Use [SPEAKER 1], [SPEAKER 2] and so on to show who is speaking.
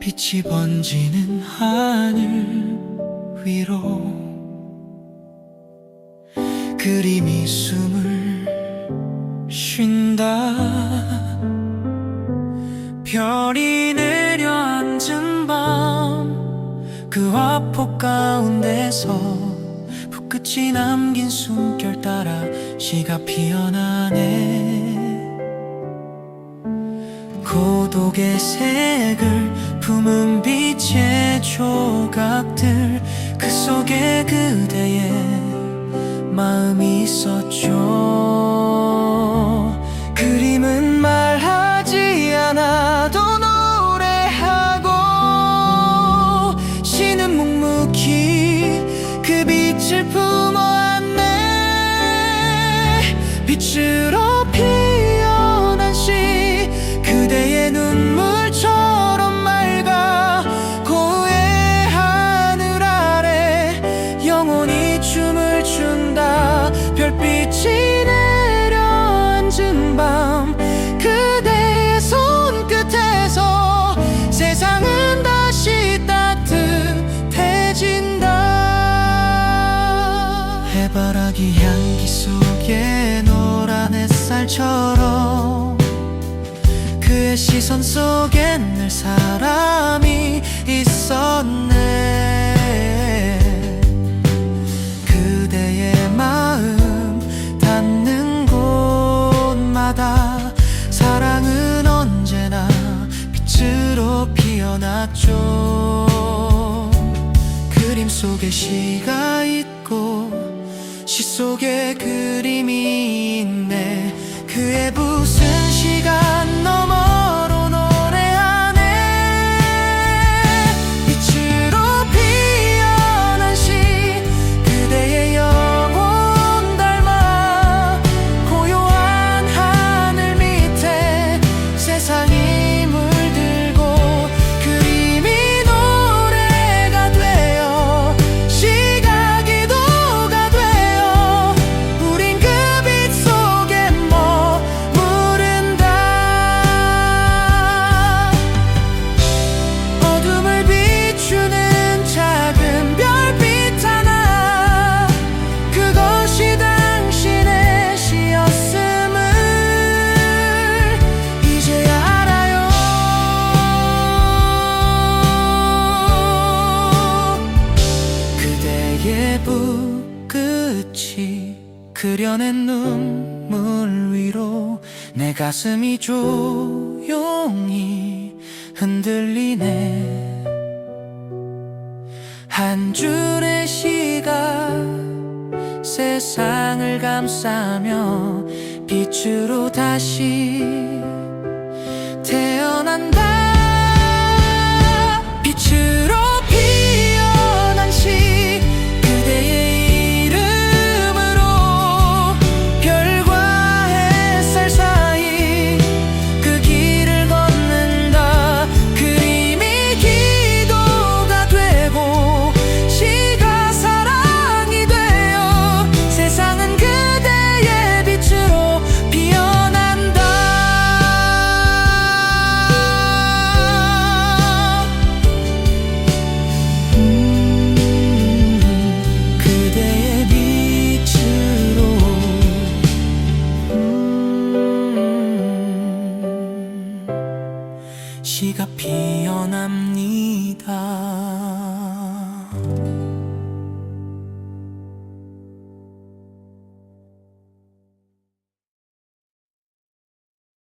[SPEAKER 1] 빛이 번지는 하늘 위로 그림이 숨을 쉰다. 별이 그 화폭 가운데서 붓끝이 남긴 숨결 따라 시가 피어나네. 고독의 색을 품은 빛의 조각들 그 속에 그대의 마음이 있었죠 빛으로 피어난 시 그대의 눈물처럼 맑아 고의 하늘 아래 영원히 춤을 춘다. 별빛이 내려앉은 밤 그대의 손끝에서 세상은 다시 따뜻해진다. 해바라기 향기 노란 햇살처럼 그의 시선 속엔 늘 사람이 있었네. 그대의 마음 닿는 곳마다 사랑은 언제나 빛으로 피어났죠. 그림 속에 시가 있고 시 속에 그림이 그의 무슨 그대의 붓끝이 그려낸 눈물 위로 내 가슴이 조용히 흔들리네. 한 줄의 시가 세상을 감싸며 빛으로 다시 태어난다 음, 시가 피어납니다.